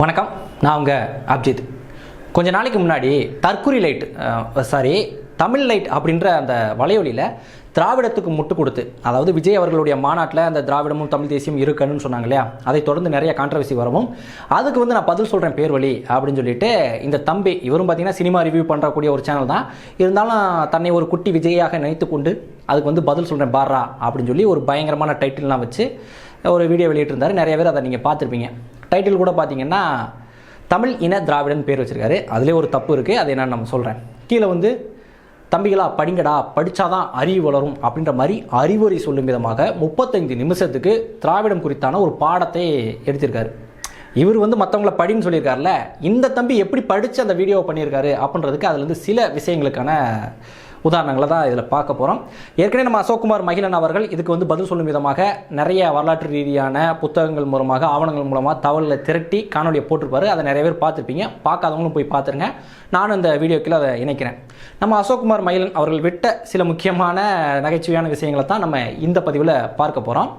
வணக்கம். நான் உங்கள் அப்ஜித். கொஞ்ச நாளைக்கு முன்னாடி தற்குறி லைட் சாரி தமிழ் லைட் அப்படின்ற அந்த வலையொலியில் திராவிடத்துக்கு முட்டு கொடுத்து அதாவது விஜய் அவர்களுடைய மாநாட்டில் அந்த திராவிடமும் தமிழ் தேசியம் இருக்குன்னு சொன்னாங்க இல்லையா? அதை தொடர்ந்து நிறைய கான்ட்ரவர்சி வரவும். அதுக்கு வந்து நான் பதில் சொல்கிறேன் பேர் வழி அப்படின்னு சொல்லிட்டு இந்த தம்பி இவரும் பார்த்தீங்கன்னா சினிமா ரிவ்யூ பண்ணுறக்கூடிய ஒரு சேனல் தான். இருந்தாலும் தன்னை ஒரு குட்டி விஜயாக நினைத்து கொண்டு அதுக்கு வந்து பதில் சொல்கிறேன் பாரா அப்படின்னு சொல்லி ஒரு பயங்கரமான டைட்டில்லாம் வச்சு ஒரு வீடியோ வெளியிட்டிருந்தாரு. நிறைய பேர் அதை நீங்கள் பார்த்துருப்பீங்க. டைட்டில் கூட பார்த்தீங்கன்னா தமிழ் இன திராவிடன் பேர் வச்சுருக்காரு. அதிலே ஒரு தப்பு இருக்குது அதை நான் நம்ம சொல்கிறேன் கீழே வந்து தம்பிகளா படிங்கடா. படித்தாதான் அறிவு வளரும். அப்படின்ற மாதிரி அறிவுரை சொல்லும் விதமாக முப்பத்தைந்து நிமிஷத்துக்கு திராவிடம் குறித்தான ஒரு பாடத்தை எடுத்திருக்காரு. இவர் வந்து மற்றவங்கள படின்னு சொல்லியிருக்காருல இந்த தம்பி எப்படி படித்து அந்த வீடியோவை பண்ணியிருக்காரு அப்படின்றதுக்கு அதுலேருந்து சில விஷயங்களுக்கான உதாரணங்களை தான் இதில் பார்க்க போகிறோம் ஏற்கனவே நம்ம அசோக்குமார் மகிழன் அவர்கள் இதுக்கு வந்து பதில் சொல்லும் விதமாக நிறைய வரலாற்று ரீதியான புத்தகங்கள் மூலமாக ஆவணங்கள் மூலமாக தகவலை திரட்டி காணொலியை போட்டிருப்பாரு. அதை நிறைய பேர் பார்த்துருப்பீங்க. பார்க்காதவங்களும் போய் பார்த்துருங்க. நானும் இந்த வீடியோக்கில் அதை இணைக்கிறேன். நம்ம அசோக்குமார் மகிழன் அவர்கள் விட்ட சில முக்கியமான நகைச்சுவையான விஷயங்களை தான் நம்ம இந்த பதிவில் பார்க்க போகிறோம்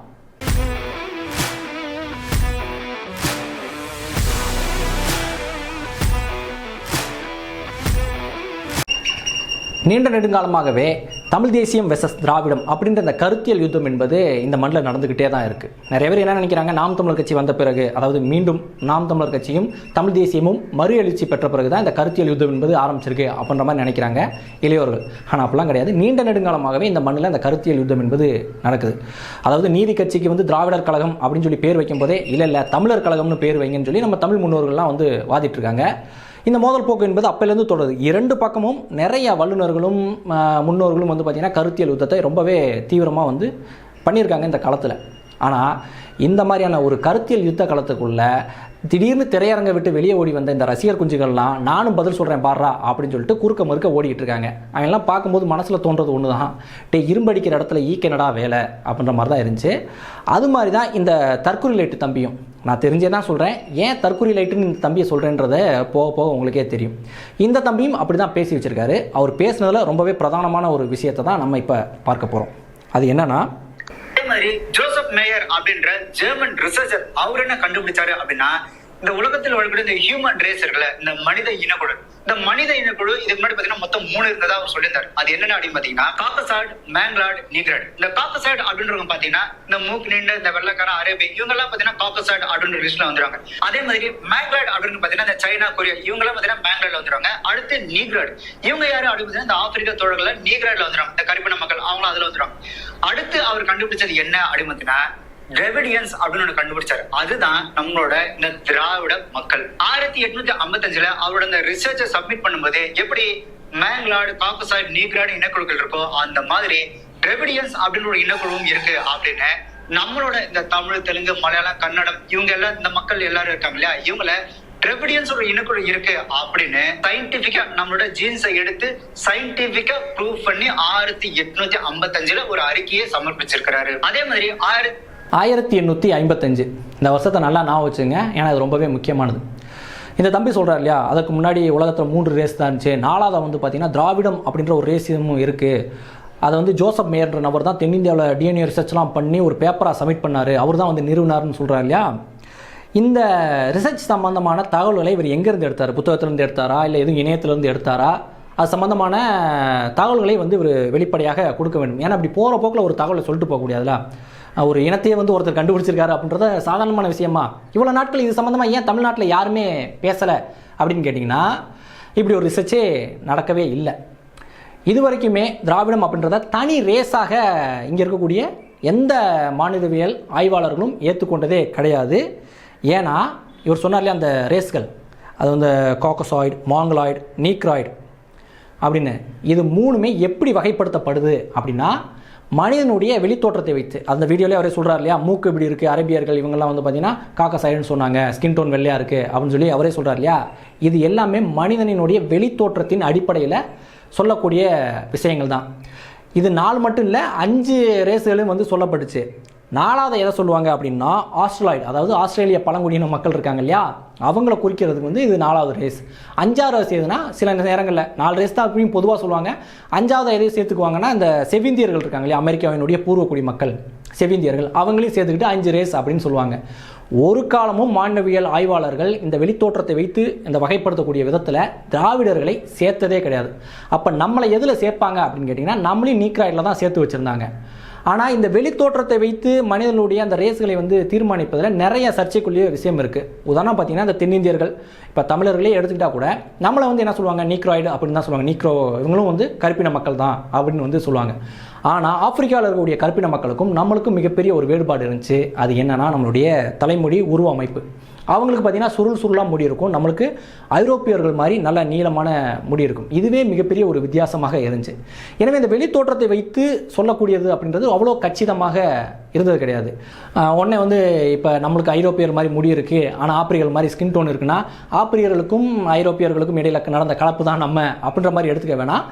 நீண்ட நெடுங்காலமாகவே தமிழ் தேசியம் வெசஸ் திராவிடம் அப்படின்ற இந்த கருத்தியல் யுத்தம் என்பது இந்த மண்ணில் நடந்துக்கிட்டே தான் இருக்குது நிறைய பேர் என்ன நினைக்கிறாங்க? நாம் தமிழர் கட்சி வந்த பிறகு அதாவது மீண்டும் நாம் தமிழர் கட்சியும் தமிழ் தேசியமும் மறு எழுச்சி பெற்ற பிறகு தான் இந்த கருத்தியல் யுத்தம் என்பது ஆரம்பிச்சிருக்கு அப்படின்ற மாதிரி நினைக்கிறாங்க இளையோர்கள். ஆனால் அப்படிலாம் கிடையாது. நீண்ட நெடுங்காலமாகவே இந்த மண்ணில் அந்த கருத்தியல் யுத்தம் என்பது நடக்குது. அதாவது நீதி கட்சிக்கு வந்து திராவிடர் கழகம் அப்படின்னு சொல்லி பேர் வைக்கும் போதே இல்லை இல்லை தமிழர் கழகம்னு பேர் வைங்கன்னு சொல்லி நம்ம தமிழ் முன்னோர்கள்லாம் வந்து வாதிட்டு இருக்காங்க இந்த மோதல் போக்கு என்பது அப்போலேருந்து தொடருது. இரண்டு பக்கமும் நிறைய வல்லுநர்களும் முன்னோர்களும் வந்து பார்த்திங்கன்னா கருத்தியல் யுத்தத்தை ரொம்பவே தீவிரமாக வந்து பண்ணியிருக்காங்க இந்த காலத்தில். ஆனால் இந்த மாதிரியான ஒரு கருத்தியல் யுத்த காலத்துக்குள்ளே திடீர்னு திரையரங்கை விட்டு வெளியே ஓடி வந்த இந்த ரசிகர் குஞ்சுகள்லாம் நானும் பதில் சொல்கிறேன் பாடுறா அப்படின்னு சொல்லிட்டு குறுக்க மறுக்க ஓடிட்டு இருக்காங்க. அவங்கெல்லாம் பார்க்கும்போது மனசில் தோன்றது ஒன்று தான் டே இரும்படிக்கிற இடத்துல ஈக்கனடா வேலை? அப்படின்ற மாதிரி தான் இருந்துச்சு. அது மாதிரி தான் இந்த தற்கொலை லைட்டு தம்பியும். நான் தெரிஞ்சே தான் சொல்கிறேன் ஏன் தற்கொலை லைட்டுன்னு இந்த தம்பியை சொல்கிறேன்றத போக போக உங்களுக்கே தெரியும். இந்த தம்பியும் அப்படி தான் பேசி வச்சுருக்காரு. அவர் பேசுனதில் ரொம்பவே பிரதானமான ஒரு விஷயத்தை தான் நம்ம இப்போ பார்க்க போகிறோம் அது என்னன்னா அதே மாதிரி ஜோசப் மேயர் அப்படின்ற ஜெர்மன் ரிசர்ச்சர் அவர் என்ன கண்டுபிடிச்சாரு அப்படின்னா இந்த உலகத்தில் வாழக்கூடிய இந்த ஹியூமன் ரேஸ் இருக்குல்ல இந்த மனித இனக்குழு. இந்த மனித இனக்குழு இதுக்கு முன்னாடி பாத்தீங்கன்னா மொத்தம் மூணு இருந்ததா அவர் சொல்லியிருந்தாரு. அது என்னென்ன அப்படின்னு பாத்தீங்கன்னா காக்கசாட் மேங்லாட் நீக்ராட் இந்த காக்கசாட் அப்படின்றவங்க பாத்தீங்கன்னா இந்த மூக்கு நின்று இந்த வெள்ளக்கார அரேபி இவங்க எல்லாம் பாத்தீங்கன்னா காக்கசாட் அப்படின்ற லிஸ்ட்ல வந்துருவாங்க. அதே மாதிரி மேங்லாட் அப்படின்னு பாத்தீங்கன்னா இந்த சைனா கொரியா இவங்க எல்லாம் பாத்தீங்கன்னா மேங்லாட்ல வந்துருவாங்க. அடுத்து நீக்ராட் இவங்க யாரு அப்படின்னு பாத்தீங்கன்னா இந்த ஆப்பிரிக்க தோழர்கள் நீக்ராட்ல வந்துருவாங்க. இந்த கருப்பின மக்கள் அவங்களும் அதுல வந்துருவாங்க. அடுத்து அவர் கண்டுபிடிச்சது என்ன அப்படின்னு பாத்தீங்கன்னா டிரெவிடியன்ஸ் அப்படின்னு ஒன்று கண்டுபிடிச்சாரு. அதுதான் நம்மளோட இந்த திராவிட மக்கள். ஆயிரத்தி எட்நூத்தி ஐம்பத்தஞ்சுல அவரோட இந்த ரிசர்ச்சை சப்மிட் பண்ணும்போது எப்படி மேங்லாடு காக்கசாய்ட் நீக்ராடு இனக்குழுக்கள் இருக்கோ அந்த மாதிரி டிரெவிடியன்ஸ் அப்படின்னு ஒரு இனக்குழுவும் இருக்கு அப்படின்னு நம்மளோட இந்த தமிழ் தெலுங்கு மலையாளம் கன்னடம் இவங்க எல்லாம் இந்த மக்கள் எல்லாரும் இருக்காங்க இல்லையா? இவங்கள டிரெவிடியன்ஸ் ஒரு இனக்குழு இருக்கு அப்படின்னு சயின்டிபிக்கா நம்மளோட ஜீன்ஸை எடுத்து சயின்டிபிக்கா ப்ரூவ் பண்ணி ஆயிரத்தி எட்நூத்தி ஐம்பத்தஞ்சுல ஒரு அறிக்கையை சமர்ப்பிச்சிருக்கிறாரு. அதே மாதிரி ஆயிரத்தி ஆயிரத்தி எண்ணூற்றி ஐம்பத்தஞ்சு. இந்த வருஷத்தை நல்லா ஞாபகம் வச்சுங்க ஏன்னா அது ரொம்பவே முக்கியமானது. இந்த தம்பி சொல்கிறார் இல்லையா அதுக்கு முன்னாடி உலகத்தில் மூன்று ரேஸ் தான் இருந்துச்சு. நாலாவது வந்து பார்த்தீங்கன்னா திராவிடம் அப்படின்ற ஒரு ரேசியமும் இருக்குது அதை வந்து ஜோசப் மேயர்ன்ற நபர் தான் தென்னிந்தியாவில் டிஎன்ஏ ரிசர்ச்லாம் பண்ணி ஒரு பேப்பராக சப்மிட் பண்ணார். அவர் தான் வந்து நிறுவனார்னு சொல்கிறார் இல்லையா. இந்த ரிசர்ச் சம்பந்தமான தகவல்களை இவர் எங்கேருந்து எடுத்தார்? புத்தகத்திலேருந்து எடுத்தாரா இல்லை எதுவும் இணையத்திலேருந்து எடுத்தாரா? அது சம்மந்தமான தகவல்களை வந்து இவர் வெளிப்படையாக கொடுக்க வேண்டும். ஏன்னா அப்படி போகிற போக்கில் ஒரு தகவலை சொல்லிட்டு போக ஒரு இனத்தையே வந்து ஒருத்தர் கண்டுபிடிச்சிருக்காரு அப்படின்றத சாதாரணமான விஷயமா? இவ்வளோ நாட்கள் இது சம்மந்தமாக ஏன் தமிழ்நாட்டில் யாருமே பேசலை அப்படின்னு கேட்டிங்கன்னா இப்படி ஒரு ரிசர்ச்சே நடக்கவே இல்லை. இது வரைக்குமே திராவிடம் அப்படின்றத தனி ரேஸாக இங்கே இருக்கக்கூடிய எந்த மாநிலவியல் ஆய்வாளர்களும் ஏற்றுக்கொண்டதே கிடையாது. ஏன்னா இவர் சொன்னார் இல்லையா அந்த ரேஸ்கள் அது வந்து காக்கசாய்டு மாங்கலாய்டு நீக்ராய்டு அப்படின்னு. இது மூணுமே எப்படி வகைப்படுத்தப்படுது அப்படின்னா மனிதனுடைய வெளித்தோற்றத்தை வைத்து. அந்த வீடியோலேயே அவரே சொல்கிறார் இல்லையா? மூக்கு இப்படி இருக்குது அரேபியர்கள் இவங்கெல்லாம் வந்து பார்த்தீங்கன்னா காக்கா சைடுன்னு சொன்னாங்க ஸ்கின் டோன் வெள்ளையாக இருக்குது அப்படின்னு சொல்லி அவரே சொல்கிறார் இல்லையா? இது எல்லாமே மனிதனினுடைய வெளித்தோற்றத்தின் அடிப்படையில் சொல்லக்கூடிய விஷயங்கள் தான் இது நாலு மட்டும் இல்லை அஞ்சு ரேஸுகளும் வந்து சொல்லப்பட்டுச்சு. நாலாவது எதை சொல்லுவாங்க அப்படின்னா ஆஸ்ட்ரலாய்டு அதாவது ஆஸ்திரேலிய பழங்குடியின மக்கள் இருக்காங்க இல்லையா? அவங்கள குறிக்கிறதுக்கு வந்து இது நாலாவது ரேஸ் அஞ்சாவது ரேஸ் எதுனா சில நேரங்களில் நாலு ரேஸ் தான் அப்பயும் பொதுவாக சொல்லுவாங்க. அஞ்சாவது எதையும் சேர்த்துக்குவாங்கன்னா இந்த செவிந்தியர்கள் இருக்காங்க இல்லையா? அமெரிக்காவினுடைய பூர்வக்குடி மக்கள் செவிந்தியர்கள் அவங்களையும் சேர்த்துக்கிட்டு அஞ்சு ரேஸ் அப்படின்னு சொல்லுவாங்க. ஒரு காலமும் மாண்டவியல் ஆய்வாளர்கள் இந்த வெளித்தோற்றத்தை வைத்து இந்த வகைப்படுத்தக்கூடிய விதத்தில் திராவிடர்களை சேர்த்ததே கிடையாது. அப்போ நம்மளை எதில் சேர்ப்பாங்க அப்படின்னு கேட்டிங்கன்னா நம்மளையும் நீக்ராய்டில் தான் சேர்த்து வச்சுருந்தாங்க. ஆனால் இந்த வெளித்தோற்றத்தை வைத்து மனிதனுடைய அந்த ரேஸ்களை வந்து தீர்மானிப்பதில் நிறைய சர்ச்சைக்குள்ளேயே விஷயம் இருக்குது உதாரணம் பார்த்தீங்கன்னா இந்த தென்னிந்தியர்கள் இப்போ தமிழர்களே எடுத்துக்கிட்டால் கூட நம்மளை வந்து என்ன சொல்லுவாங்க? நீக்ராய்டு அப்படின்னு தான் சொல்லுவாங்க. நீக்ரோ இவங்களும் வந்து கருப்பின மக்கள் தான் அப்படின்னு வந்து சொல்லுவாங்க. ஆனால் ஆப்பிரிக்காவில் இருக்கக்கூடிய கருப்பின மக்களுக்கும் நம்மளுக்கும் மிகப்பெரிய ஒரு வேறுபாடு இருந்துச்சு. அது என்னென்னா நம்மளுடைய தலைமொழி உருவ அமைப்பு அவங்களுக்கு பார்த்தீங்கன்னா சுருள் சுருளாக முடி இருக்கும். நம்மளுக்கு ஐரோப்பியர்கள் மாதிரி நல்ல நீளமான முடி இருக்கும். இதுவே மிகப்பெரிய ஒரு வித்தியாசமாக இருந்துச்சு. எனவே இந்த வெளித்தோற்றத்தை வைத்து சொல்லக்கூடியது அப்படின்றது அவ்வளோ கச்சிதமாக இருந்தது கிடையாது. உடனே வந்து இப்போ நம்மளுக்கு ஐரோப்பியர் மாதிரி முடி இருக்குது ஆனால் ஆப்பிரியர்கள் மாதிரி ஸ்கின் டோன் இருக்குன்னா ஆப்பிரியர்களுக்கும் ஐரோப்பியர்களுக்கும் இடையில நடந்த கலப்பு தான் நம்ம அப்படின்ற மாதிரி எடுத்துக்க வேணாம்.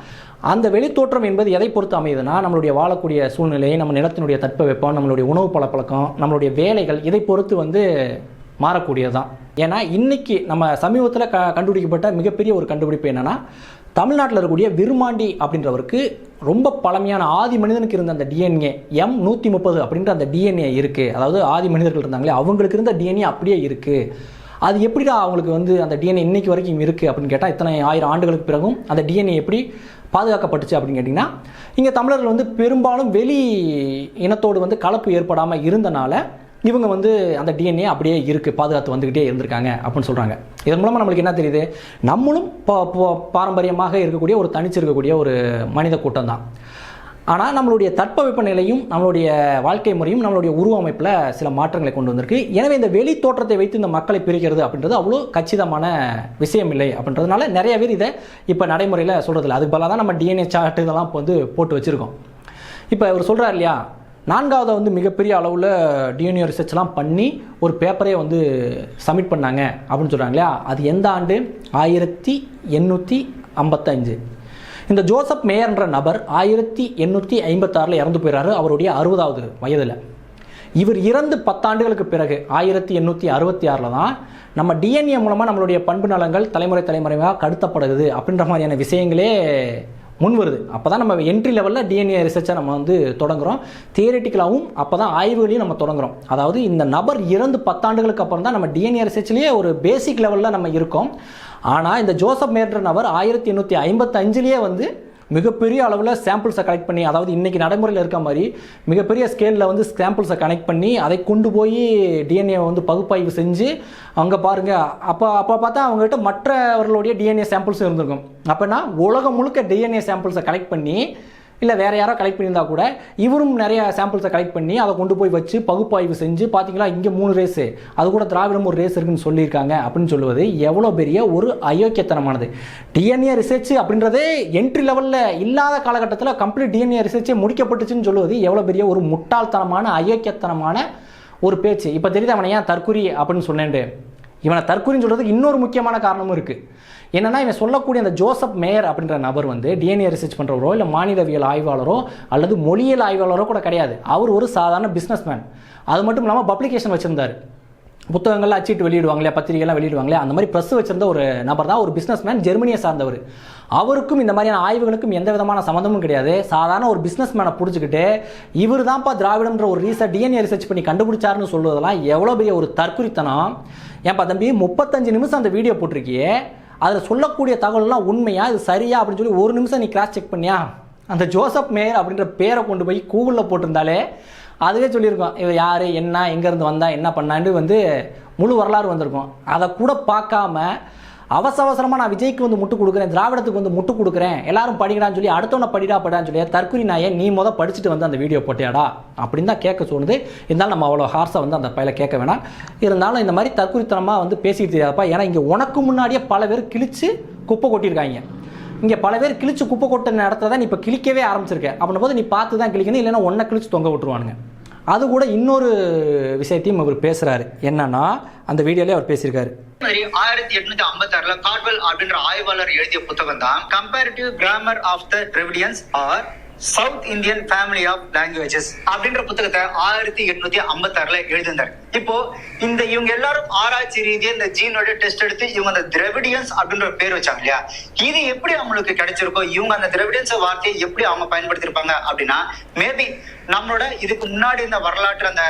அந்த வெளித்தோற்றம் என்பது எதை பொறுத்து அமையுதுன்னா நம்மளுடைய வாழக்கூடிய சூழ்நிலை நம்ம நிலத்தினுடைய தட்பவெப்பம் நம்மளுடைய உணவு பழப்பழக்கம் நம்மளுடைய வேலைகள் இதை பொறுத்து வந்து மாறக்கூடியது தான் ஏன்னா இன்னைக்கு நம்ம சமீபத்தில் க கண்டுபிடிக்கப்பட்ட மிகப்பெரிய ஒரு கண்டுபிடிப்பு என்னென்னா தமிழ்நாட்டில் இருக்கக்கூடிய விருமாண்டி அப்படின்றவருக்கு ரொம்ப பழமையான ஆதி மனிதனுக்கு இருந்த அந்த டிஎன்ஏ எம் நூற்றி முப்பது அப்படின்ற அந்த டிஎன்ஏ இருக்குது அதாவது ஆதி மனிதர்கள் இருந்தாங்களே அவங்களுக்கு இருந்த டிஎன்ஏ அப்படியே இருக்குது அது எப்படிடா அவங்களுக்கு வந்து அந்த டிஎன்ஏ இன்னைக்கு வரைக்கும் இருக்குது அப்படின்னு கேட்டால் இத்தனை ஆயிரம் ஆண்டுகளுக்கு பிறகும் அந்த டிஎன்ஏ எப்படி பாதுகாக்கப்பட்டுச்சு அப்படின்னு கேட்டிங்கன்னா இங்கே தமிழர்கள் வந்து பெரும்பாலும் வெளி இனத்தோடு வந்து கலப்பு ஏற்படாமல் இருந்தனால இவங்க வந்து அந்த டிஎன்ஏ அப்படியே இருக்குது பாதுகாத்து வந்துக்கிட்டே இருந்திருக்காங்க அப்படின்னு சொல்கிறாங்க இதன் மூலமாக நம்மளுக்கு என்ன தெரியுது? நம்மளும் பாரம்பரியமாக இருக்கக்கூடிய ஒரு தனிச்சு இருக்கக்கூடிய ஒரு மனித கூட்டம் தான் ஆனால் நம்மளுடைய தட்பவெப்ப நிலையும் நம்மளுடைய வாழ்க்கை முறையும் நம்மளுடைய உருவமைப்பில் சில மாற்றங்களை கொண்டு வந்திருக்கு. எனவே இந்த வெளி தோற்றத்தை வைத்து இந்த மக்களை பிரிக்கிறது அப்படின்றது அவ்வளோ கச்சிதமான விஷயம் இல்லை அப்படின்றதுனால நிறைய பேர் இதை இப்போ நடைமுறையில் சொல்கிறதில்ல அதுக்கு பதிலாக தான் நம்ம டிஎன்ஏ சார்ட் இதெல்லாம் இப்போ வந்து போட்டு வச்சுருக்கோம். இப்போ அவர் சொல்கிறார் இல்லையா? நான்காவது வந்து மிகப்பெரிய அளவில் டிஎன்ஏ ரிசர்ச்லாம் பண்ணி ஒரு பேப்பரே வந்து சப்மிட் பண்ணாங்க அப்படின்னு சொல்கிறாங்க இல்லையா? அது எந்த ஆண்டு? ஆயிரத்தி எண்ணூற்றி ஐம்பத்தஞ்சு. இந்த ஜோசப் மேயர்ன்ற நபர் ஆயிரத்தி எண்ணூற்றி ஐம்பத்தாறில் இறந்து போயிறாரு அவருடைய அறுபதாவது வயதில். இவர் இறந்து பத்தாண்டுகளுக்கு பிறகு ஆயிரத்தி எண்ணூற்றி அறுபத்தி ஆறில் தான் நம்ம டிஎன்ஏ மூலமாக நம்மளுடைய பண்பு நலங்கள் தலைமுறை தலைமுறையாக கடத்தப்படுது அப்படின்ற மாதிரியான விஷயங்களே முன் வருது. அப்போ தான் நம்ம என்ட்ரி லெவலில் டிஎன்ஏ ரிசர்ச்சை நம்ம வந்து தொடங்குறோம். தியரட்டிக்கலாகவும் அப்போ தான் ஆய்வுகளையும் நம்ம தொடங்குகிறோம் அதாவது இந்த நபர் இறந்து பத்தாண்டுகளுக்கு அப்புறம் தான் நம்ம டிஎன்ஏ ரிசர்ச்லேயே ஒரு பேசிக் லெவலில் நம்ம இருக்கோம். ஆனால் இந்த ஜோசப் மேர்டர் நபர் ஆயிரத்தி எண்ணூற்றி ஐம்பத்தஞ்சிலேயே வந்து மிகப்பெரிய அளவில் சாம்பிள்ஸை கலெக்ட் பண்ணி அதாவது இன்னைக்கு நடைமுறையில் இருக்க மாதிரி மிகப்பெரிய ஸ்கேலில் வந்து சாம்பிள்ஸை கனெக்ட் பண்ணி அதை கொண்டு போய் டிஎன்ஏ வந்து பகுப்பாய்வு செஞ்சு அங்கே பாருங்க. அப்போ அப்போ பார்த்தா அவங்ககிட்ட மற்றவர்களுடைய டிஎன்ஏ சாம்பிள்ஸும் இருந்திருக்கும். அப்போனா உலகம் முழுக்க டிஎன்ஏ சாம்பிள்ஸை கலெக்ட் பண்ணி இல்லை வேறு யாரோ கலெக்ட் பண்ணியிருந்தா கூட இவரும் நிறைய சாம்பிள்ஸை கலெக்ட் பண்ணி அதை கொண்டு போய் வச்சு பகுப்பாய்வு செஞ்சு பார்த்தீங்களா இங்கே மூணு ரேஸு அது கூட திராவிடம் ஒரு ரேஸ் இருக்குன்னு சொல்லியிருக்காங்க அப்படின்னு சொல்லுவது எவ்வளோ பெரிய ஒரு அயோக்கியத்தனமானது. டிஎன்ஏ ரிசர்ச் அப்படின்றதே என்ட்ரி லெவலில் இல்லாத காலகட்டத்தில் கம்ப்ளீட் டிஎன்ஏ ரிசர்ச்சே முடிக்கப்பட்டுச்சுன்னு சொல்லுவது எவ்வளோ பெரிய ஒரு முட்டாள்தனமான அயோக்கியத்தனமான ஒரு பேச்சு. இப்போ தெரியுது அவனை ஏன் தற்குறி அப்படின்னு சொன்னேன்ட்டு? இவனை தற்கொலைன்னு சொல்கிறதுக்கு இன்னொரு முக்கியமான காரணமும் இருக்குது என்னன்னா இவன் சொல்லக்கூடிய அந்த ஜோசப் மேயர் அப்படின்ற நபர் வந்து டிஎன்ஏ ரிசர்ச் பண்ணுறவரோ இல்லை மாநிலவியல் ஆய்வாளரோ அல்லது மொழியியல் ஆய்வாளரோ கூட கிடையாது. அவர் ஒரு சாதாரண பிஸ்னஸ்மேன் அது மட்டும் இல்லாமல் பப்ளிகேஷன் வச்சுருந்தார். புத்தகங்கள்லாம் அச்சிட்டு வெளியிடுவாங்களே பத்திரிகைலாம் வெளியிடுவாங்களே அந்த மாதிரி ப்ரெஸ் வச்சிருந்த ஒரு நபர் தான் ஒரு பிஸ்னஸ்மேன் ஜெர்மனியை சார்ந்தவர். அவருக்கும் இந்த மாதிரியான ஆய்வுகளுக்கும் எந்த விதமான சம்மந்தமும் கிடையாது. சாதாரண ஒரு பிஸ்னஸ்மேனை பிடிச்சிக்கிட்டு இவர் தான்ப்பா திராவிடம்ன்ற ஒரு ரீசர்ச் டிஎன்ஏ ரிசர்ச் பண்ணி கண்டுபிடிச்சாருன்னு சொல்வதெல்லாம் எவ்வளோ பெரிய ஒரு தற்குறித்தனம். ஏன்பா தம்பி முப்பத்தஞ்சு நிமிஷம் அந்த வீடியோ போட்டிருக்கியே. அதில் சொல்லக்கூடிய தகவல்லாம் உண்மையா இது சரியா அப்படின்னு சொல்லி ஒரு நிமிஷம் நீ கிராஸ் செக் பண்ணியா? அந்த ஜோசப் மேயர் அப்படின்ற பேரை கொண்டு போய் கூகுளில் போட்டிருந்தாலே அதுவே சொல்லியிருக்கோம். இவர் யார் என்ன எங்கேருந்து வந்தால் என்ன பண்ணான்னு வந்து முழு வரலாறு வந்திருக்கும். அதை கூட பார்க்காம அவசர அவசரமாக நான் விஜய்க்கு வந்து முட்டு கொடுக்குறேன் திராவிடத்துக்கு வந்து முட்டு கொடுக்குறேன் எல்லாரும் படிக்கிறான்னு சொல்லி அடுத்தவனை படிடா படான்னு சொல்லி தற்குறி நாயை நீ முதல் படிச்சுட்டு வந்து அந்த வீடியோ போட்டியாடா அப்படின்னு தான் கேட்க சொன்னது இருந்தாலும் நம்ம அவ்வளோ ஹார்ஸாக வந்து அந்த பையில கேட்க வேணாம். இருந்தாலும் இந்த மாதிரி தற்குறித்தனமாக வந்து பேசிட்டு தெரியாதப்பா ஏன்னா இங்கே உனக்கு முன்னாடியே பல பேர் கிழிச்சு குப்பை கொட்டியிருக்காங்க. இங்கே பல பேர் கிழிச்சு குப்பை கொட்ட இடத்துல தான் நீ இப்போ கிழிக்கவே ஆரம்பிச்சிருக்க. அப்படின்னும் போது நீ பார்த்து தான் கிழிக்கணும் இல்லைன்னா ஒன்றை கிழிச்சு தொங்க விட்டுருவானுங்க. அது கூட இன்னொரு விஷயத்தையும் அவர் பேசுகிறாரு என்னன்னா அந்த வீடியோலேயே அவர் பேசியிருக்காரு. மாதிரி ஆயிரத்தி எட்நூத்தி ஐம்பத்தி ஆறுல கார்வெல் அப்படின்ற ஆய்வாளர் எழுதிய புத்தகம் தான் comparative grammar of the Dravidian or south Indian family of languages அப்படின்ற புத்தகத்தை ஆயிரத்தி எட்நூத்தி ஐம்பத்தி ஆறுல எழுதியிருந்தார். இப்போ இந்த இவங்க எல்லாரும் ஆராய்ச்சி ரீதியா இந்த ஜீனோட டெஸ்ட் எடுத்து இவங்க அந்த திரவிடியன்ஸ் அப்படின்ற பேர் வச்சாங்க இல்லையா? இது எப்படி அவங்களுக்கு கிடைச்சிருக்கோ இவங்க அந்த திரவிடியன்ஸ் வார்த்தையை எப்படி அவங்க பயன்படுத்திருப்பாங்க அப்படின்னா மேபி நம்மளோட இதுக்கு முன்னாடி இந்த வரலாற்று அந்த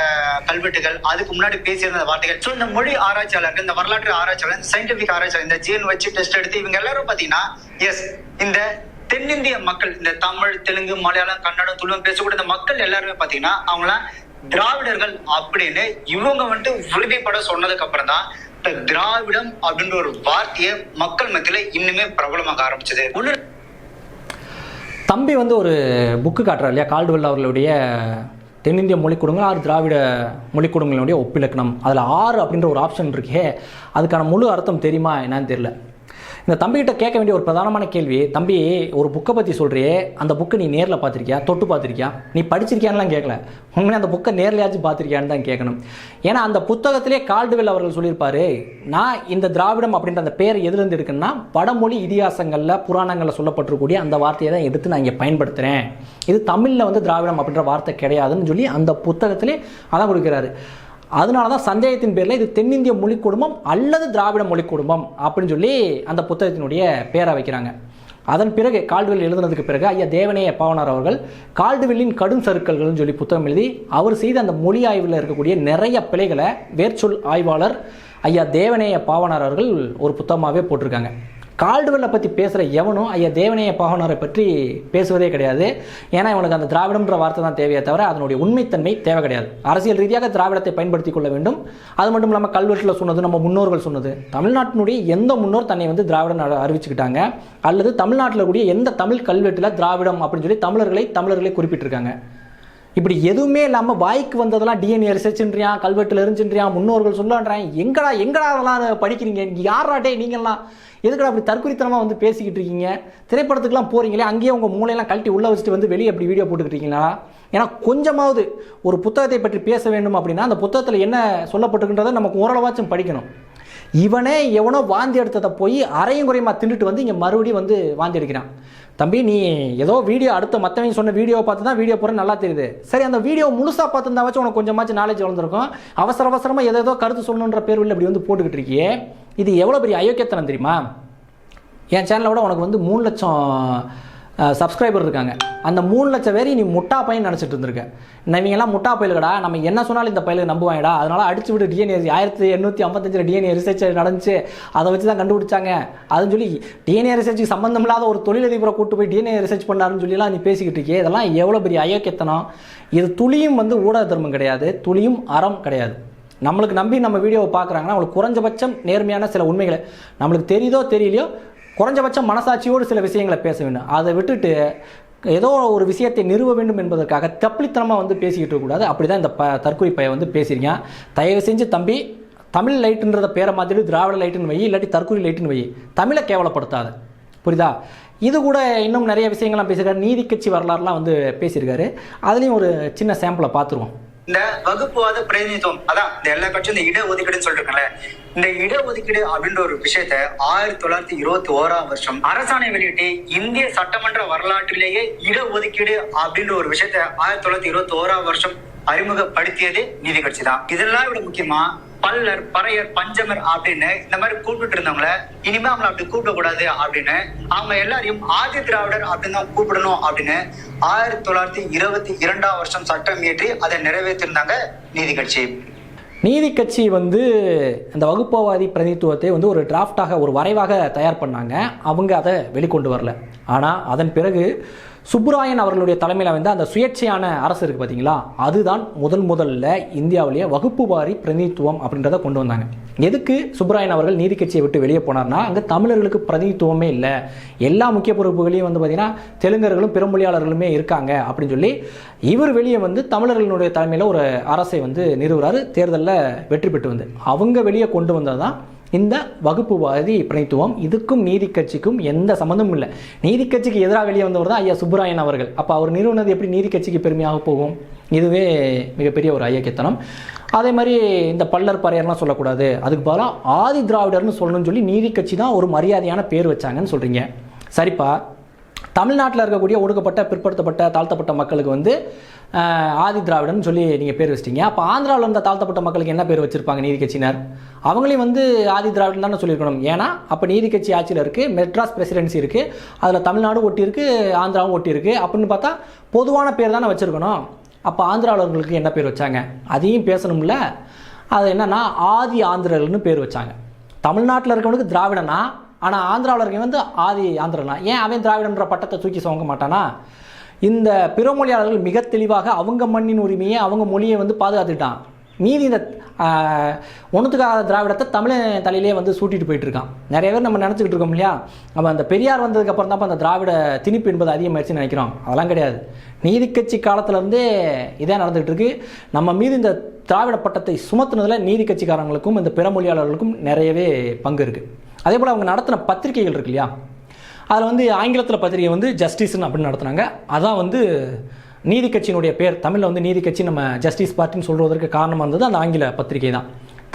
கல்வெட்டுகள் அதுக்கு முன்னாடி பேசியிருந்த வார்த்தைகள் ஸோ இந்த மொழி ஆராய்ச்சியாளர்கள் இந்த வரலாற்று ஆராய்ச்சியாளர் சயின்டிபிக் ஆராய்ச்சியாளர் இந்த ஜீன் வச்சு டெஸ்ட் எடுத்து இவங்க எல்லாரும் பாத்தீங்கன்னா எஸ் இந்த தென்னிந்திய மக்கள் இந்த தமிழ் தெலுங்கு மலையாளம் கன்னடம் துளுவம் பேசக்கூடிய இந்த மக்கள் எல்லாருமே பாத்தீங்கன்னா அவங்களாம் திராவிடர்கள் அப்படின்னு இவங்க வந்துட்டு உறுதிப்பட சொன்னதுக்கு அப்புறம் தான் இந்த திராவிடம் அப்படின்ற ஒரு வார்த்தையை மக்கள் மத்தியில இன்னுமே பிரபலமாக ஆரம்பிச்சது. ஒண்ணு தம்பி வந்து ஒரு புக்கு காட்டுறாரு இல்லையா? கால்டுவெல் அவர்களுடைய தென்னிந்திய மொழிக்கூடங்கள் ஆறு திராவிட மொழிக்கூடங்களுடைய ஒப்பிலக்கணம். அதில் ஆறு அப்படின்ற ஒரு ஆப்ஷன் இருக்கே. அதுக்கான முழு அர்த்தம் தெரியுமா? என்னன்னு தெரியல. இந்த தம்பிகிட்ட கேட்க வேண்டிய ஒரு பிரதானமான கேள்வி தம்பி ஒரு புக்கை பற்றி சொல்கிறியே அந்த புக்கை நீ நேரில் பார்த்துருக்கியா? தொட்டு பார்த்துருக்கியா? நீ படிச்சிருக்கியான்லாம் கேட்கல. உண்மையிலே அந்த புக்கை நேர்லையாச்சும் பார்த்துருக்கியான்னு தான் கேட்கணும். ஏன்னா அந்த புத்தகத்திலே கால்டுவெல் அவர்கள் சொல்லியிருப்பாரு நான் இந்த திராவிடம் அப்படின்ற அந்த பேர் எதுலேருந்து இருக்குன்னா வடமொழி இதிகாசங்களில் புராணங்களில் சொல்லப்பட்டிருக்கூடிய அந்த வார்த்தையை தான் எடுத்து நான் இங்கே பயன்படுத்துகிறேன் இது தமிழில் வந்து திராவிடம் அப்படின்ற வார்த்தை கிடையாதுன்னு சொல்லி அந்த புத்தகத்திலே அதான் கொடுக்குறாரு. அதனால தான் சந்தேகத்தின் பேரில் இது தென்னிந்திய மொழி குடும்பம் அல்லது திராவிட மொழி குடும்பம் அப்படின்னு சொல்லி அந்த புத்தகத்தினுடைய பேரை வைக்கிறாங்க. அதன் பிறகு கால்டுவெல் எழுதுனதுக்கு பிறகு ஐயா தேவனைய பாவனார் அவர்கள் கால்டுவெல்லின் கடும் சருக்கல்கள்னு சொல்லி புத்தகம் எழுதி அவர் செய்த அந்த மொழி ஆய்வில் இருக்கக்கூடிய நிறைய பிழைகளை வேர்ச்சொல் ஆய்வாளர் ஐயா தேவனைய பாவனார் அவர்கள் ஒரு புத்தகமாகவே போட்டிருக்காங்க. கால்டுவெல்லை பற்றி பேசுகிற எவனும் ஐயா தேவனைய பாவனாரை பற்றி பேசுவதே கிடையாது. ஏன்னா இவனுக்கு அந்த திராவிடம்ன்ற வார்த்தை தான் தேவையே தவிர அதனுடைய உண்மைத்தன்மை தேவை கிடையாது. அரசியல் ரீதியாக திராவிடத்தை பயன்படுத்திக் கொள்ள வேண்டும். அது மட்டும் இல்லாமல் கல்வெட்டில் சொன்னது நம்ம முன்னோர்கள் சொன்னது. தமிழ்நாட்டினுடைய எந்த முன்னோர் தன்னை வந்து திராவிடம் அறிவிச்சுக்கிட்டாங்க? அல்லது தமிழ்நாட்டில் கூடிய எந்த தமிழ் கல்வெட்டில் திராவிடம் அப்படின்னு சொல்லி தமிழர்களை தமிழர்களை குறிப்பிட்டிருக்காங்க. இப்படி எதுவுமே இல்லாமல் வாய்க்கு வந்ததெல்லாம் டிஎன்ஏ ரிசர்ச்ன்றியான் கல்வெட்டில் இருந்துச்சுன்றியான் முன்னோர்கள் சொல்லான்றான் எங்கடா எங்கடா அதெல்லாம் படிக்கிறீங்க? யாராட்டே நீங்கள்லாம்? எதுக்கடா அப்படி தற்குறித்தனமாக வந்து பேசிக்கிட்டு இருக்கீங்க? திரைப்படத்துக்குலாம் போகிறீங்களே அங்கேயே உங்கள் மூளையெல்லாம் கழட்டி உள்ளே வச்சுட்டு வந்து வெளியே அப்படி வீடியோ போட்டுக்கிட்டீங்களா ஏன்னா கொஞ்சமாவது ஒரு புத்தகத்தை பற்றி பேச வேண்டும் அப்படின்னா அந்த புத்தகத்தில் என்ன சொல்லப்பட்டிருக்கின்றதை நமக்கு ஓரளவாச்சும் படிக்கணும். இவனே எவனோ வாந்தி எடுத்ததை போய் அரையும் குறையுமா தின்னுட்டு வந்து இங்கே மறுபடியும் வந்து வாந்தி எடுக்கிறான். தம்பி நீ ஏதோ வீடியோ அடுத்த மற்றவங்க சொன்ன வீடியோ பார்த்து தான் வீடியோ போகிற நல்லா தெரியுது. சரி அந்த வீடியோ முழுசாக பார்த்துருந்தாச்சும் உனக்கு கொஞ்சமாச்சும் நாலேஜ் வளர்ந்துருக்கும். அவசர அவசரமாக ஏதோ கருத்து சொல்லணுன்ற பேர் இப்படி வந்து போட்டுக்கிட்டு இருக்கியே. இது எவ்வளோ பெரிய அயோக்கியத்தனம் தெரியுமா? என் சேனலை விட உனக்கு வந்து மூணு லட்சம் சப்ஸ்கிரைபர் இருக்காங்க. அந்த மூணு லட்சம் பேரையும் நீ முட்டா பையன் நினச்சிட்டு இருந்திருக்க இவங்கெல்லாம் முட்டா பயிலுக்கடா நம்ம என்ன சொன்னாலும் இந்த பயிலுக்கு நம்புவாங்கடா. அதனால அடிச்சு விட்டு டிஎன்ஏ ஆயிரத்தி எண்ணூற்றி ஐம்பத்தஞ்சில் டிஎன்ஏ ரிசர்ச் நடந்துச்சு. அதை வச்சு தான் கண்டுபிடிச்சாங்க. அதுன்னு சொல்லி டிஎன்ஏ ரிசர்ச்சுக்கு சம்மந்தம் இல்லாத ஒரு தொழிலதிபரை கூட்டு போய் டிஎன்ஏ ரிசர்ச் பண்ணாருன்னு சொல்லிலாம் நீ பேசிக்கிட்டு இருக்கே இதெல்லாம் எவ்வளோ பெரிய அயோக்கியத்தனம். இது துளியும் வந்து ஊடக தர்மம் கிடையாது. துளியும் அறம் கிடையாது. நம்மளுக்கு நம்பி நம்ம வீடியோவை பார்க்குறாங்கன்னா அவங்களுக்கு குறைஞ்சபட்சம் நேர்மையான சில உண்மைகளை. நம்மளுக்கு தெரியுதோ தெரியலையோ குறைஞ்சபட்சம் மனசாட்சியோடு சில விஷயங்களை பேச வேண்டும். அதை விட்டுட்டு ஏதோ ஒரு விஷயத்தை நிறுவ வேண்டும் என்பதற்காக தப்பித்தனமாக வந்து பேசிக்கிட்டு இருக்கக்கூடாது அப்படி தான் இந்த ப தற்கொலை பையன் வந்து பேசியிருக்கேன். தயவு செஞ்சு தம்பி தமிழ் லைட்டுன்றத பேரை மாதிரி திராவிட லைட்டுன்னு வை இல்லாட்டி தற்கொலை லைட்டுன்னு வை. தமிழை கேவலப்படுத்தாது. புரியுதா? இது கூட இன்னும் நிறைய விஷயங்கள்லாம் பேசியிருக்காரு. நீதி கட்சி வரலாறுலாம் வந்து பேசியிருக்காரு. அதுலேயும் ஒரு சின்ன சாம்பிளை பார்த்துருவோம். இந்த வகுப்புவாத பிரதிநிதித்துவம் அதான் இந்த எல்லா கட்சியும் இந்த இடஒதுக்கீடுன்னு சொல்லிருக்கல இந்த இட ஒதுக்கீடு அப்படின்ற ஒரு விஷயத்த ஆயிரத்தி தொள்ளாயிரத்தி இருபத்தி ஓராம் வருஷம் அரசாணை வெளியிட்டு இந்திய சட்டமன்ற வரலாற்றிலேயே இட ஒதுக்கீடு அப்படின்ற ஒரு விஷயத்த ஆயிரத்தி தொள்ளாயிரத்தி இருபத்தி ஓராம் வருஷம் அறிமுகப்படுத்தியது நீதி கட்சி தான். இதெல்லாம் விட முக்கியமா பல்லர் பறையர் பஞ்சமர் அப்படின்னு இந்த மாதிரி கூப்பிட்டு இருந்தவங்கள இனிமே அவங்கள அப்படி கூப்பிட கூடாது அப்படின்னு அவங்க எல்லாரையும் ஆதி திராவிடர் அப்படின்னு தான் கூப்பிடணும் அப்படின்னு ஆயிரத்தி தொள்ளாயிரத்தி இருபத்தி இரண்டாம் வருஷம் சட்டம் இயற்றி அதை நிறைவேற்றிருந்தாங்க நீதி கட்சி. நீதி கட்சி வந்து இந்த வகுப்புவாதி பிரதித்துவத்தை வந்து ஒரு டிராஃப்டாக ஒரு வரைவாக தயார் பண்ணாங்க. அவங்க அதை வெளிக்கொண்டு வரல. ஆனால் அதன் பிறகு சுப்புராயன் அவர்களுடைய தலைமையில் வந்து அந்த சுயேட்சையான அரசு இருக்குது பார்த்தீங்களா அதுதான் முதல் முதல்ல இந்தியாவிலேயே வகுப்புவாரி பிரதிநிதித்துவம் அப்படின்றத கொண்டு வந்தாங்க. எதுக்கு சுப்ராயன் அவர்கள் நீதி கட்சியை விட்டு வெளியே போனார்னா அங்கே தமிழர்களுக்கு பிரதிநிதித்துவமே இல்லை. எல்லா முக்கிய பொறுப்புகளையும் வந்து பார்த்தீங்கன்னா தெலுங்கர்களும் பிறமொழியாளர்களுமே இருக்காங்க அப்படின்னு சொல்லி இவர் வெளியே வந்து தமிழர்களுடைய தலைமையில் ஒரு அரசை வந்து நிறுவுறாரு. தேர்தலில் வெற்றி பெற்று வந்து. அவங்க வெளியே கொண்டு வந்தது தான் இந்த வகுப்புவாதி பிரதித்துவம் இதுக்கும் நீதி கட்சிக்கும் எந்த சம்மந்தமும் இல்லை. நீதி கட்சிக்கு எதிராக வெளியே வந்தவர் தான் ஐயா சுப்பராயன் அவர்கள். அப்போ அவர் நிறுவனது எப்படி நீதி கட்சிக்கு பெருமையாக போகும்? இதுவே மிகப்பெரிய ஒரு ஐயக்கியத்தனம் அதே மாதிரி இந்த பல்லர் பறையர்லாம் சொல்லக்கூடாது. அதுக்கு பதிலாக ஆதி திராவிடர்னு சொல்லணும்னு சொல்லி நீதி கட்சி தான் ஒரு மரியாதையான பேர் வச்சாங்கன்னு சொல்கிறீங்க சரிப்பா. தமிழ்நாட்டில் இருக்கக்கூடிய ஒடுக்கப்பட்ட பிற்படுத்தப்பட்ட தாழ்த்தப்பட்ட மக்களுக்கு வந்து ஆதி திராவிடன் சொல்லி நீங்கள் பேர் வச்சிட்டீங்க. அப்போ ஆந்திராவில் இருந்த தாழ்த்தப்பட்ட மக்களுக்கு என்ன பேர் வச்சிருப்பாங்க நீதி கட்சியினர்? அவங்களையும் வந்து ஆதி திராவிடன் தானே சொல்லியிருக்கணும். ஏன்னா அப்போ நீதி கட்சி ஆட்சியில் இருக்குது மெட்ராஸ் பிரசிடென்சி இருக்குது அதில் தமிழ்நாடும் ஒட்டி இருக்கு ஆந்திராவும் ஒட்டி இருக்குது அப்படின்னு பார்த்தா பொதுவான பேர் தானே வச்சுருக்கணும். அப்போ ஆந்திராவிலர்களுக்கு என்ன பேர் வச்சாங்க? அதையும் பேசணும்ல. அது என்னன்னா ஆதி ஆந்திரர்கள்னு பேர் வச்சாங்க. தமிழ்நாட்டில் இருக்கவனுக்கு திராவிடனா ஆனால் ஆந்திராவில் இருக்கவன் வந்து ஆதி ஆந்திரனா ஏன் அவன் திராவிடன்ற பட்டத்தை தூக்கி சுவங்க மாட்டானா? இந்த பிறமொழியாளர்கள் மிக தெளிவாக அவங்க மண்ணின் உரிமையை அவங்க மொழியை வந்து பாதுகாத்துக்கிட்டான். மீதி இந்த ஒன்றுத்துக்காக திராவிடத்தை தமிழன் தலையிலே வந்து சூட்டிட்டு போயிட்டு இருக்கான். நிறைய பேர் நம்ம நினச்சிக்கிட்டு இருக்கோம் இல்லையா? நம்ம அந்த பெரியார் வந்ததுக்கு அப்புறம் தான் அந்த திராவிட திணிப்பு என்பது அதிகமாயிடுச்சுன்னு நினைக்கிறோம். அதெல்லாம் கிடையாது. நீதி கட்சி காலத்திலேருந்தே இதே நடந்துகிட்டு இருக்கு. நம்ம மீது இந்த திராவிட பட்டத்தை சுமத்துனதில் நீதி கட்சிக்காரங்களுக்கும் இந்த பிறமொழியாளர்களுக்கும் நிறையவே பங்கு இருக்குது அதே போல் அவங்க நடத்தின பத்திரிகைகள் இருக்கு இல்லையா? அதில் வந்து ஆங்கிலத்தில் பத்திரிகை வந்து ஜஸ்டிஸ்னு அப்படின்னு நடத்துனாங்க. அதான் வந்து நீதி கட்சியினுடைய பேர். தமிழில் வந்து நீதி கட்சி நம்ம ஜஸ்டிஸ் பார்ட்டின்னு சொல்வதற்கு காரணமாக இருந்தது அந்த ஆங்கில பத்திரிகை தான்.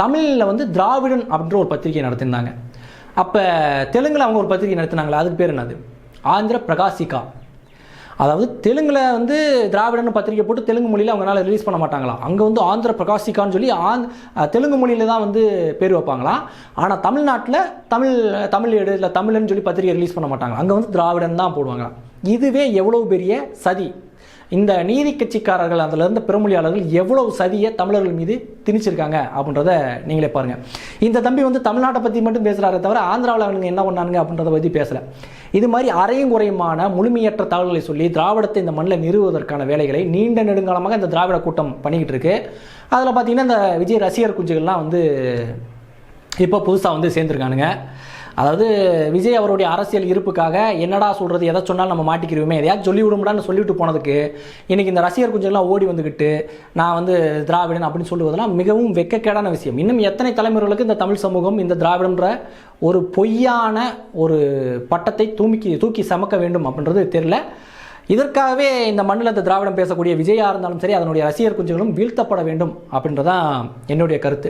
தமிழில் வந்து திராவிடன் அப்படின்ற ஒரு பத்திரிகை நடத்தியிருந்தாங்க. அப்போ தெலுங்கில் அவங்க ஒரு பத்திரிகை நடத்தினாங்களே அதுக்கு பேர் என்னது? ஆந்திர பிரகாசிகா. அதாவது தெலுங்கில் வந்து திராவிடன்னு பத்திரிக்கை போட்டு தெலுங்கு மொழியில் அவங்களால ரிலீஸ் பண்ண மாட்டாங்களாம் அங்கே வந்து ஆந்திர பிரகாசிகான்னு சொல்லி ஆந் தெலுங்கு மொழியில் தான் வந்து பேர் வைப்பாங்களாம் ஆனால் தமிழ்நாட்டில் தமிழ் தமிழ் எடு இல்லை தமிழ்னு சொல்லி பத்திரிக்கை ரிலீஸ் பண்ண மாட்டாங்க அங்கே வந்து திராவிடன் தான் போடுவாங்களாம் இதுவே எவ்வளோ பெரிய சதி? இந்த நீதி கட்சிக்காரர்கள் அதில் இருந்த பிறமொழியாளர்கள் எவ்வளவு சதியை தமிழர்கள் மீது திணிச்சிருக்காங்க அப்படின்றத நீங்களே பாருங்கள் இந்த தம்பி வந்து தமிழ்நாட்டை பற்றி மட்டும் பேசுகிறாரே தவிர ஆந்திராவில் அவனுங்க என்ன பண்ணானுங்க அப்படின்றத பற்றி பேசலை. இது மாதிரி அரையும் குறையுமான முழுமையற்ற தகவல்களை சொல்லி திராவிடத்தை இந்த மண்ணில் நிறுவுவதற்கான வேலைகளை நீண்ட நெடுங்காலமாக இந்த திராவிட கூட்டம் பண்ணிக்கிட்டு இருக்கு. அதில் பார்த்தீங்கன்னா இந்த விஜய் ரசிகர் குஞ்சுகள்லாம் வந்து இப்போ புதுசாக வந்து சேர்ந்துருக்கானுங்க. அதாவது விஜய் அவருடைய அரசியல் இருப்புக்காக என்னடா சொல்கிறது எதை சொன்னாலும் நம்ம மாட்டிக்கிறோமே எதையாவது சொல்லி விடும்டான்னு சொல்லிவிட்டு போனதுக்கு இன்னைக்கு இந்த ரசிகர் குஞ்செல்லாம் ஓடி வந்துக்கிட்டு நான் வந்து திராவிடன் அப்படின்னு சொல்லுவதெல்லாம் மிகவும் வெக்கக்கேடான விஷயம். இன்னும் எத்தனை தலைமுறைகளுக்கு இந்த தமிழ் சமூகம் இந்த திராவிடன்ற ஒரு பொய்யான ஒரு பட்டத்தை தூக்கி தூக்கி சமக்க வேண்டும் அப்படின்றது தெரியல. இதற்காகவே இந்த மண்ணில் இந்த திராவிடம் பேசக்கூடிய விஜயா இருந்தாலும் சரி அதனுடைய ரசிகர் குஞ்சுகளும் வீழ்த்தப்பட வேண்டும் அப்படின்றதான் என்னுடைய கருத்து.